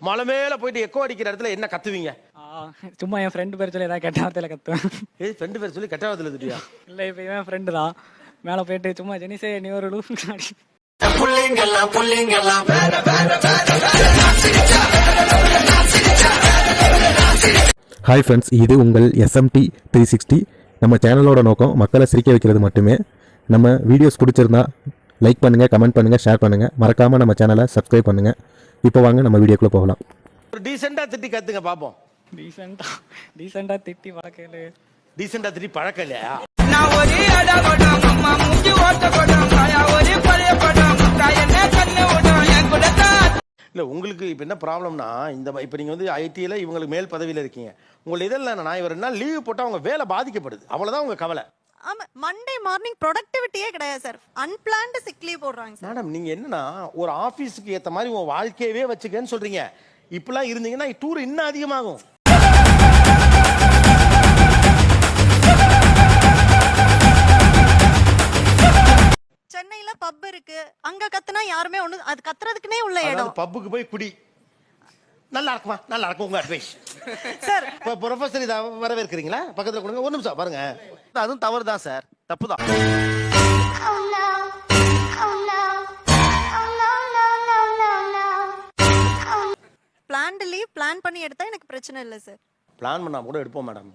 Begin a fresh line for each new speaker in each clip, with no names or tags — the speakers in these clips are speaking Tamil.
மலை மேல போயிட்டு எக்கோ அடிக்கிற இடத்துல என்ன கத்துவீங்க
சும்மா என் ஃப்ரெண்டு பேர் சொல்லி ஏதாவது கெட்ட வார்த்தையில கத்துவேன்
ஏய் ஃப்ரெண்டு பேர் சொல்லி கெட்டவத்துல இருந்துட்டியா
இல்லை இப்போ இவன் ஃப்ரெண்டு தான் மேலே போயிட்டு சும்மா ஜெனிசே நீ ஒரு லூ அப்படி
ஹாய் ஃப்ரெண்ட்ஸ் இது உங்கள் எஸ்எம்டி த்ரீ சிக்ஸ்டி நம்ம சேனலோட நோக்கம் மக்களை சிரிக்க வைக்கிறது மட்டுமே நம்ம வீடியோஸ் பிடிச்சிருந்தா லைக் பண்ணுங்கள் கமெண்ட் பண்ணுங்கள் ஷேர் பண்ணுங்கள் மறக்காமல் நம்ம சேனலை சப்ஸ்கிரைப் பண்ணுங்கள் இப்போ வாங்க நம்ம வீடியோக்குள்ளே போகலாம்.
ஒரு டீசெண்டா திட்டி கத்துங்க பாப்போம்.
டீசெண்டாக டீசெண்டாக திட்டி வளர்க்கல.
டீசெண்டா திட்டி பழக்கம் இல்லையா
நான் ஒரு மூஞ்சி மாயா ஒரு பழைய
இல்ல உங்களுக்கு இப்ப என்ன ப்ராப்ளம்னா இந்த இப்ப நீங்க வந்து ஐடில இவங்களுக்கு மேல் பதவியில இருக்கீங்க. உங்களுக்கு இதெல்லாம் என்னன்னா இவர் என்ன லீவ் போட்டா அவங்க வேலை பாதிக்கப்படுது. அவ்வளவுதான் உங்க கவலை.
ஆமா மண்டே மார்னிங் ப்ரொடக்டிவிட்டியே கிடையாது சார் அன்பிளான்டு சிக் லீவ் போடுறாங்க சார்
மேடம் நீங்க என்னன்னா ஒரு ஆபீஸ்க்கு ஏத்த மாதிரி உங்க வாழ்க்கையவே வச்சுக்கன்னு சொல்றீங்க. இப்பெல்லாம் இருந்தீங்கன்னா டூர் இன்னும் அதிகமாகும்.
சென்னையில பப் இருக்கு. அங்க கத்துனா யாருமே ஒண்ணு அது கத்துறதுக்குனே உள்ள இடம்.
பப்புக்கு போய் குடி. நல்லா இருக்குமா? நல்லா இருக்கும் உங்க அட்வைஸ்
சார்
இப்போ ப்ரொஃபஸர் இதை வரவேற்கிறீங்களா? பக்கத்துல கொடுங்க. ஒரு நிமிஷம் பாருங்க. அதுவும் தவறு தான் சார். தப்பு தான்
Oh no. Oh no. Oh no, no, no, no, no.
Planned leave plan பண்ணி எடுத்தா எனக்கு பிரச்சனை இல்லை சார்.
பிளான் பண்ணாம கூட எடுப்போம் மேடம்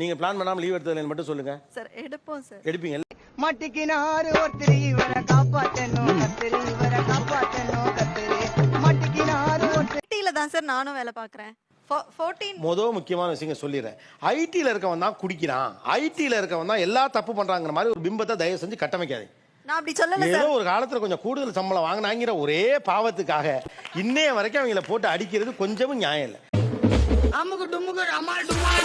நீங்க பிளான் பண்ணாம லீவ் எடுத்ததுல மட்டும் சொல்லுங்க.
சார் எடுப்போம் சார்.
எடுப்பீங்க.
மட்டிக்கினாரு ஒருத்தர் இவரை காப்பாத்தணும் கத்திரி இவரை காப்பாத்தணும் கத்திரி. மட்டிக்கினாரு ஒருத்தர்
தான் சார் நானும் வேலை பார்க்குறேன். ஃபோர்டீன்
மொதல் முக்கியமான விஷயம் சொல்லிடுறேன். ஐடியில் இருக்கவன் தான் குடிக்கிறான். ஐடியில் இருக்கவன் தான் எல்லா தப்பு பண்றாங்கிற மாதிரி ஒரு பிம்பத்தை தயவு செஞ்சு கட்டமைக்காது.
நான் அப்படி சொல்லல
ஏதோ ஒரு காலத்துல கொஞ்சம் கூடுதல் சம்பளம் வாங்கினாங்கிற ஒரே பாவத்துக்காக இன்னைய வரைக்கும் அவங்கள போட்டு அடிக்கிறது கொஞ்சமும் நியாயம் இல்லை.
அமுக்கு டுமுக்கு அம்மாள் டுமாள்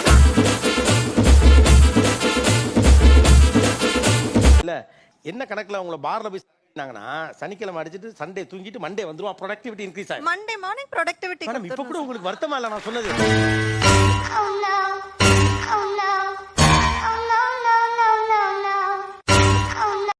இல்ல என்ன கணக்குல உங்களை பார்ல போய் நாங்கன்னா சனிக்கிழமை அடிச்சிட்டு சண்டே தூங்கிட்டு மண்டே வந்துருவோம் ப்ரொடக்டிவிட்டி இன்க்ரீஸ் ஆகும்
மண்டே மார்னிங் ப்ரொடக்டிவிட்டி
மேடம் இப்ப கூட உங்களுக்கு வருத்தமா இல்ல நான் சொன்னது?
Oh